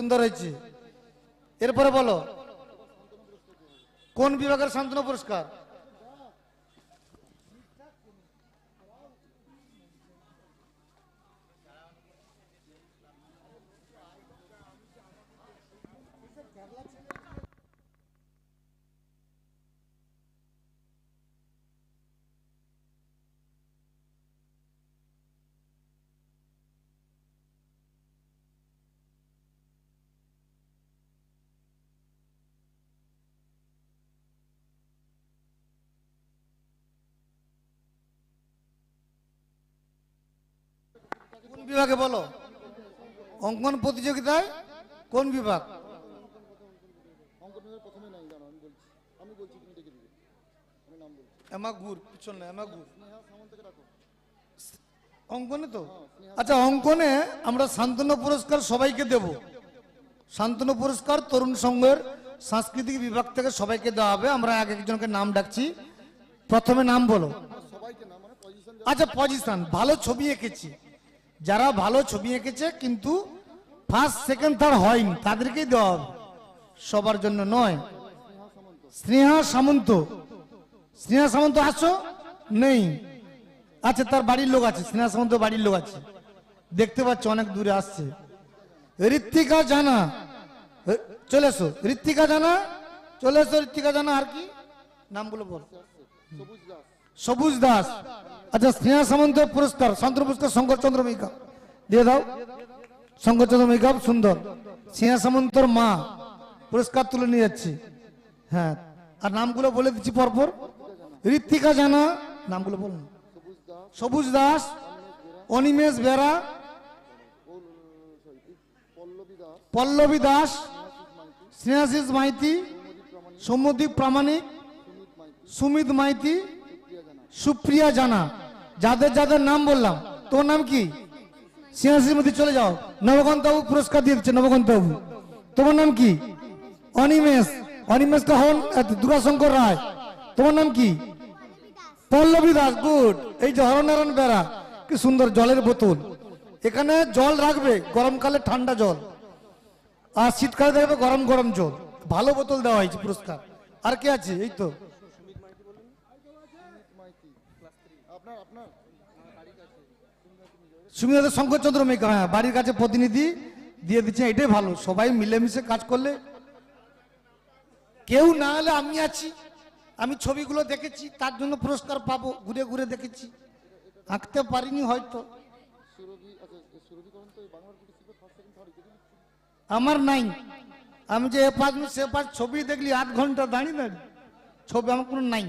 সুন্দর হয়েছে। এরপরে বলো কোন বিভাগের শান্তনু পুরস্কার? বিভাগে বলো। অঙ্কন প্রতিযোগিতায় কোন বিভাগ? এমাগুর পিছনে এমাগুর অঙ্কনে তো? আচ্ছা অঙ্কনে আমরা শান্তনু পুরস্কার সবাইকে দেব। শান্তনু পুরস্কার তরুণ সংঘের সাংস্কৃতিক বিভাগ থেকে সবাইকে দেওয়া হবে। আমরা এক একজনকে নাম ডাকছি। প্রথমে নাম বলো। আচ্ছা পজিশন ভালো ছবি এঁকেছি। যারা ভালো ছবি এঁকেছে, কিন্তু ফার্স্ট সেকেন্ড থার্ড হয়নি, তাদেরকেই দেওয়া হবে। সবার জন্য নয়। স্নেহা সামন্ত। স্নেহা সামন্ত আসো? নেই। আচ্ছা তার বাড়ির লোক আছে, স্নেহা সামন্ত বাড়ির লোক আছে। দেখতে পাচ্ছ, অনেক দূরে আসছে। ঋত্বিকা জানা। চলে এসো। ঋত্বিকা জানা? চলে এসো, ঋত্বিকা জানা। আর কি? নামগুলো বল। সবুজ দাস। আচ্ছা স্নেহা সামন্ত পুরস্কার শান্তনু পুরস্কার, শঙ্কর চন্দ্র মেকআপ দিয়ে দাও। শঙ্কর চন্দ্র মেকআপ সুন্দর। স্নেহা সামন্তর মা পুরস্কার তুলে নিয়ে যাচ্ছে। হ্যাঁ আর নামগুলো বলে দিচ্ছি পরপর। ঋত্বিকা জানা, নামগুলো বলুন। সবুজ দাস, অনিমেষ বেরা, পল্লবী দাস, স্নেহাশিস মাইতি, সৌম্যদীপ প্রামাণিক, সুমিত মাইতি সুপ্রিয়া জানা। যাদের যাদের নাম বললাম, তোর নাম কি? সিংহাসির মধ্যে চলে যাও। নবকান্ত বাবু পুরস্কার দিয়ে দিচ্ছে নবকান্ত বাবু তোমার নাম কি? অনিমেষ। অনিমেষ হন দুরাশঙ্কর রায়। তোমার নাম কি? পল্লবী দাস, গুড। এই যে হরনারায়ণ বেড়া, কি সুন্দর জলের বোতল। এখানে জল রাখবে, গরমকালে ঠান্ডা জল। আর শীতকালে দেখবে গরম গরম জল। ভালো বোতল দেওয়া হয়েছে পুরস্কার। আর কে আছে? এই তো। সুমিত শঙ্করচন্দ্র মেকা হ্যাঁ বাড়ির কাছে প্রতিনিধি দিয়ে দিচ্ছে, এটাই ভালো। সবাই মিলেমিশে কাজ করলে কেউ না হলে আমি আছি। আমি ছবিগুলো দেখেছি, তার জন্য পুরস্কার পাবো, ঘুরে ঘুরে দেখেছি। আঁকতে পারিনি হয়তো। আমার নাই। আমি যে এ পাঁচ সে পাঁচ ছবি দেখলি আধ ঘণ্টা দাঁড়িয়ে দাঁড়িয়ে, ছবি আমার কোনো নাই।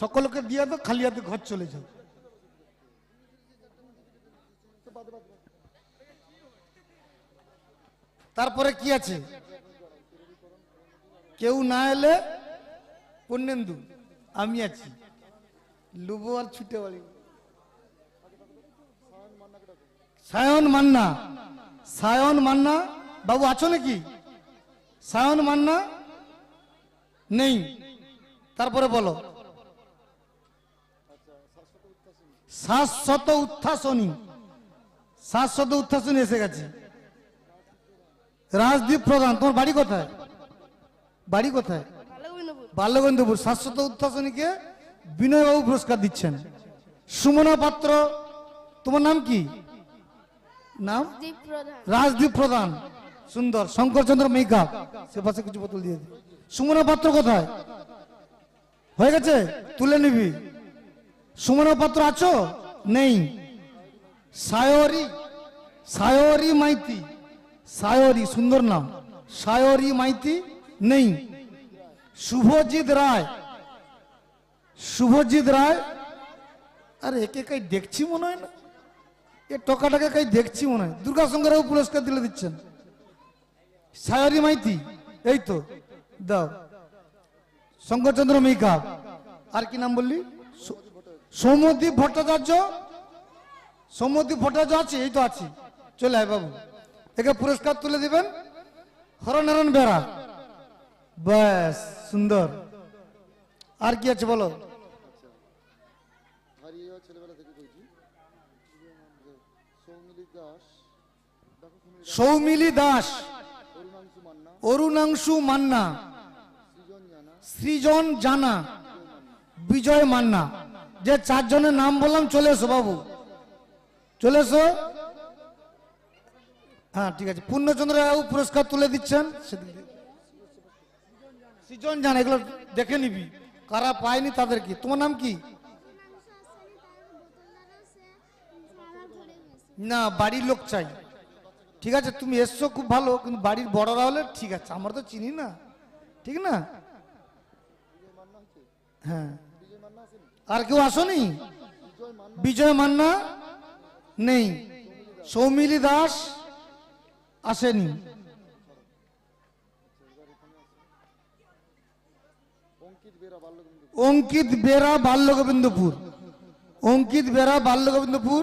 সকলকে দিয়ে তো খালি হাতে ঘর চলে যাও। তারপরে কি আছে? কেউ না এলে পূর্ণেন্দু, আমি আছি। লুবো আর ছুটে বাড়ি। সায়ন মান্না। সায়ন মান্না? বাবু আছো নাকি? সায়ন মান্না? নেই। তারপরে বলো। শাশ্বত উত্থাসনী। শাশ্বত উত্থাসনী এসে গেছে। রাজদীপ প্রধান তোমার বাড়ি কোথায়? বাড়ি কোথায়? বাল্যগন্ধপুর শাশ্বত উত্থাসনীকে বিনয়বাবু পুরস্কার দিচ্ছেন। সুমনা পাত্র তোমার নাম কি? নাম? দীপ প্রধান। রাজদীপ প্রধান। সুন্দর। শঙ্করচন্দ্র মেকআপ সে পাশে কিছু বোতল দিয়ে সুমনা পাত্র কোথায়? হয়ে গেছে? তুলে নিবি। সুমনা পাত্র আছো? নেই। সায়রি সায়রি মাইতি, সায়রি, সুন্দর নাম, সায়রি মাইতি নেই। শুভজিৎ রায় শুভজিৎ রায়, আরে একে কাই দেখছি মনে হয় না? এ টকাটাকে কাই দেখছি মনে হয় দুর্গা শঙ্করবাবু পুরস্কার দিলে দিচ্ছেন। সায়রি মাইতি, এই তো, দাও। শঙ্করচন্দ্র মেকআপ আর কি নাম বললি? সৌ- সৌম্যদীপ ভট্টাচার্য সৌম্যদীপ ভট্টাচার্য আছে এই তো আছে। চলে আয় বাবু। একে পুরস্কার তুলে দিবেন? হরনারায়ণ বেড়া। ব্যাস সুন্দর। আর কি আছে বলো? সৌমিলি দাস। অরুণাংশু মান্না। সৃজন জানা। বিজয় মান্না। যে চারজনের নাম বললাম চলে এসো বাবু। চলে এসো। হ্যাঁ ঠিক আছে। পূর্ণচন্দ্র বাবু পুরস্কার তুলে দিচ্ছেন। সৃজন জানা, এগুলো দেখে নিবি। কারা পায়নি তাদের কি তোমার নাম কি? না, বাড়ির লোক চাই। ঠিক আছে, তুমি এসছো, খুব ভালো, কিন্তু বাড়ির বড়রা হলে ঠিক আছে। আমরা তো চিনি না। ঠিক না? হ্যাঁ। আর কেউ আসনি? বিজয় মান্না? নেই। সৌমিলি দাস আসেনি। অঙ্কিত বেরা বাল্যগোবিন্দপুর। অঙ্কিত বেরা বাল্যগোবিন্দপুর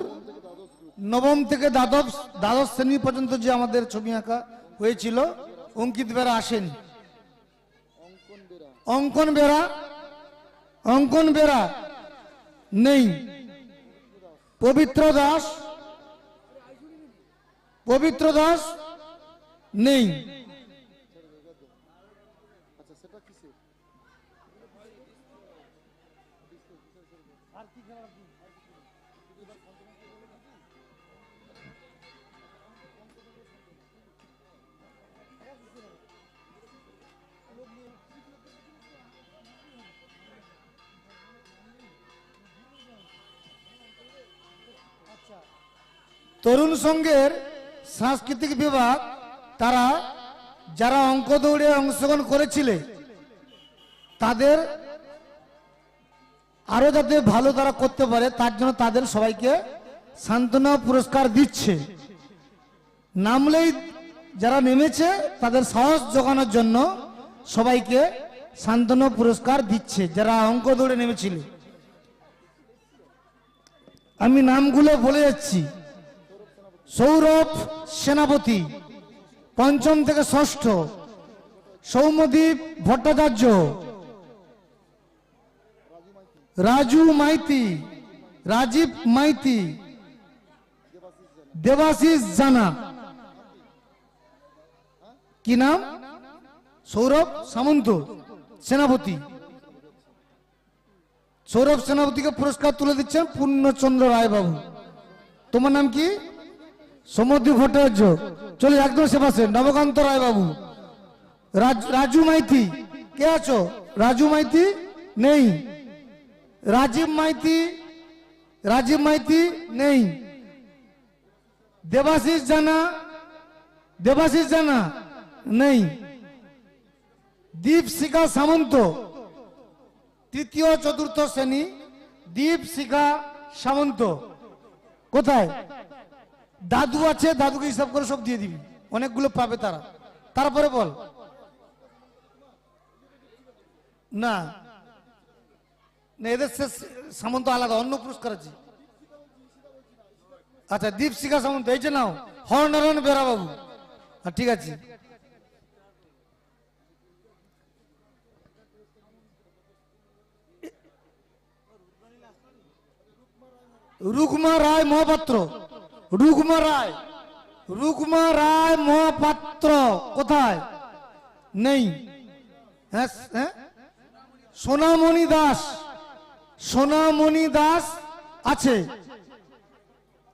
নবম থেকে দ্বাদশ দ্বাদশ শ্রেণি পর্যন্ত যে আমাদের ছবি আঁকা হয়েছিল, অঙ্কিত বেরা আসেনি। অঙ্কন বেরা অঙ্কন বেরা নেই। পবিত্র দাস? পবিত্র দাস? নেই। তরুণ সংঘের সাংস্কৃতিক বিভাগ, তারা যারা অঙ্ক দৌড়ে অংশগ্রহণ করেছিলে, তাদের আরও যাতে ভালো তারা করতে পারে, তার জন্য তাদের সবাইকে সান্ত্বনা পুরস্কার দিচ্ছে। নামলেই যারা নেমেছে, তাদের সাহস জোগানোর জন্য সবাইকে সান্ত্বনা পুরস্কার দিচ্ছে, যারা অঙ্ক দৌড়ে নেমেছিল। আমি নামগুলো বলে যাচ্ছি। সৌরভ সেনাপতি, পঞ্চম থেকে ষষ্ঠ সৌমদীপ ভট্টাচার্য, রাজু মাইতি, রাজীব মাইতি, দেবাশিস জানা। কি নাম? সৌরভ সামন্ত, সেনাপতি। সৌরভ সেনাপতিকে পুরস্কার তুলে দিচ্ছেন পূর্ণচন্দ্র রায়বাবু। তোমার নাম কি? সমুদ্র ভট্টাচার্য। চলে একদম সে পাশে নবকান্ত রায় বাবু রাজু মাইতি, কে আছো? রাজু মাইতি নেই। রাজীব মাইতি রাজীব মাইতি নেই। দেবাশিস জানা দেবাশিস জানা নেই। দীপশিখা সামন্ত, তৃতীয় চতুর্থ শ্রেণি, দীপশিখা সামন্ত। কোথায়? দাদু আছে, দাদুকে হিসাব করে সব দিয়ে দিবি। অনেকগুলো পাবে তারা। তারপরে বল। না। এদের সে- সামন্ত আলাদা, অন্য পুরস্কার আছে আচ্ছা দীপশিখা সামন্ত, এই যে নাও, হরনারায়ণ বেরা বাবু হ্যাঁ ঠিক আছে। রুকমা রায় মহাপাত্র। রুকমা রায় রুকমা রায় মহাপাত্র কোথায়? নেই। হ্যাঁ হ্যাঁ? সোনামণি দাস। সোনামণি দাস আছে।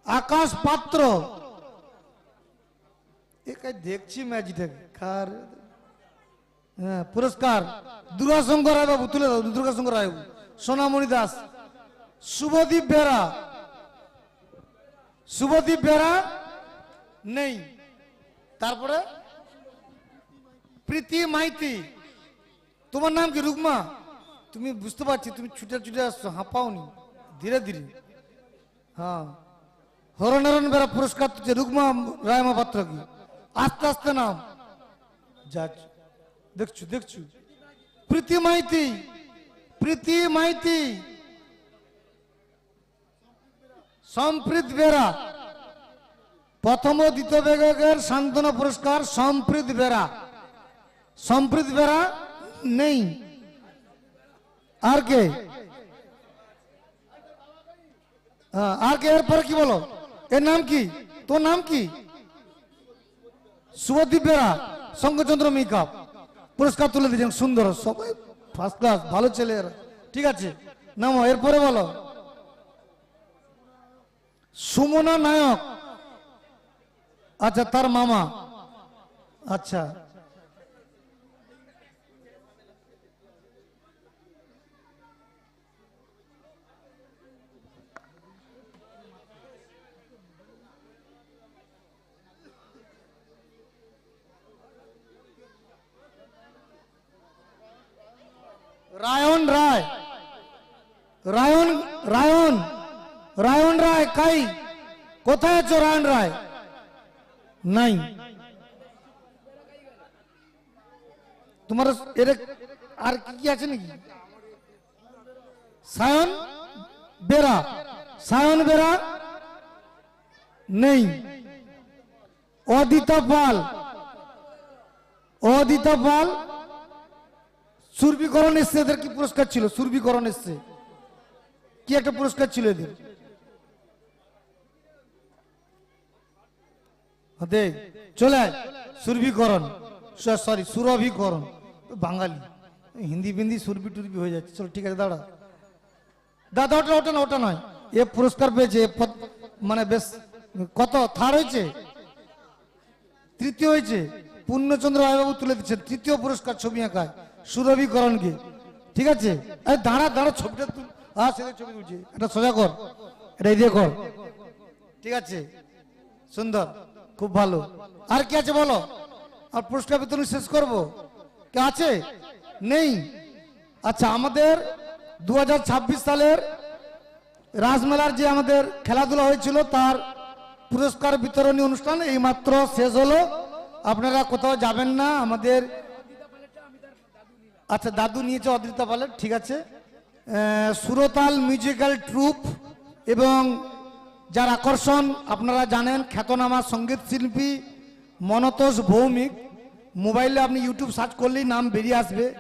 আকাশ পাত্র। দেখছি ম্যাচটাকে কার? হ্যাঁ পুরস্কার। দুর্গাশঙ্কর রায় বাবু, তুলে দাও, দুর্গাশঙ্কর রায় সোনামণি দাস। শুভদীপ বেরা। শুভদীপ বেরা নেই। তারপরে প্রীতি মাইতি। তোমার নাম কি রুকমা? তুমি বুঝতে পারছি, তুমি ছুটে ছুটে আসছো, হাঁপাওনি, ধীরে ধীরে। হ্যাঁ। হরনারায়ণ বেরা পুরস্কার দিচ্ছে রুকমা রায়মা পাত্র কি? আস্তে আস্তে নাম। যাচ্ছ দেখছু দেখছু। প্রীতি মাইতি প্রীতি মাইতি। সম্প্রীত বেরা। প্রথম দ্বিতীয় বিভাগের সান্ত্বনা পুরস্কার সম্প্রীত বেরা। সম্প্রীত বেরা নেই। আর কে? হ্যাঁ, আর কে? এরপরে কি বলো? এর নাম কি? তোর নাম কি? শুভদীপ বেরা শঙ্করচন্দ্র মেকআপ। পুরস্কার তুলে দিয়েছেন সুন্দর। সবাই ফার্স্ট ক্লাস ভালো ছেলে ঠিক আছে? নামো এরপরে বলো। সুমনা নায়ক। আচ্ছা তার মামা। আচ্ছা। কাই কোথায় রায়ন রায়? নাই। তোমার এর আর কি কি আছে নাকি? সায়ন বেরা। সায়ন বেরা? নেই। অদিতা পাল। অদিতা পাল? সুরবিকরণ এসছে, এদের কি পুরস্কার ছিল? সুরবিকরণ এসছে। কি একটা পুরস্কার ছিল এদের? দেখ চলে সুরভিকরণ। সরি সুরভিকরণ। বাঙালি। হিন্দি বিন্দি সুরভি টুরবি হয়ে যাচ্ছে। চলো, ঠিক আছে, দাঁড়া। দাদা, ওটা ওটা না, ওটা নয়। এ পুরস্কার পেয়েছে মানে বেশ, কত? থার হয়েছে? তৃতীয় হয়েছে। পূর্ণচন্দ্র রায়বাবু তুলে দিচ্ছেন। তৃতীয় পুরস্কার ছবি আঁকায় সুরভিকরণকে। ঠিক আছে? আরে, দাঁড়া দাঁড়া, ছবিটা তুল। হ্যাঁ সেটা ছবি তুলছি। এটা সোজা কর। এটা দিয়ে কর। ঠিক আছে? সুন্দর। খুব ভালো। আর কি আছে বলো? আর পুরস্কার বিতরণ শেষ করব? কে আছে? নেই। আচ্ছা আমাদের দু হাজার ছাব্বিশ সালের রাজমেলার যে আমাদের খেলাধুলা হয়েছিল, তার পুরস্কার বিতরণী অনুষ্ঠান এই মাত্র শেষ হলো। আপনারা কোথাও যাবেন না। আমাদের আচ্ছা দাদু নিয়েছে অদ্রিতা পালের, ঠিক আছে। সুরতাল মিউজিক্যাল ট্রুপ এবং যার আকর্ষণ, আপনারা জানেন, খ্যাতনামা সংগীত শিল্পী মনতোষ ভৌমিক। মোবাইলে আপনি ইউটিউব সার্চ করলেই নাম বেরিয়ে আসবে।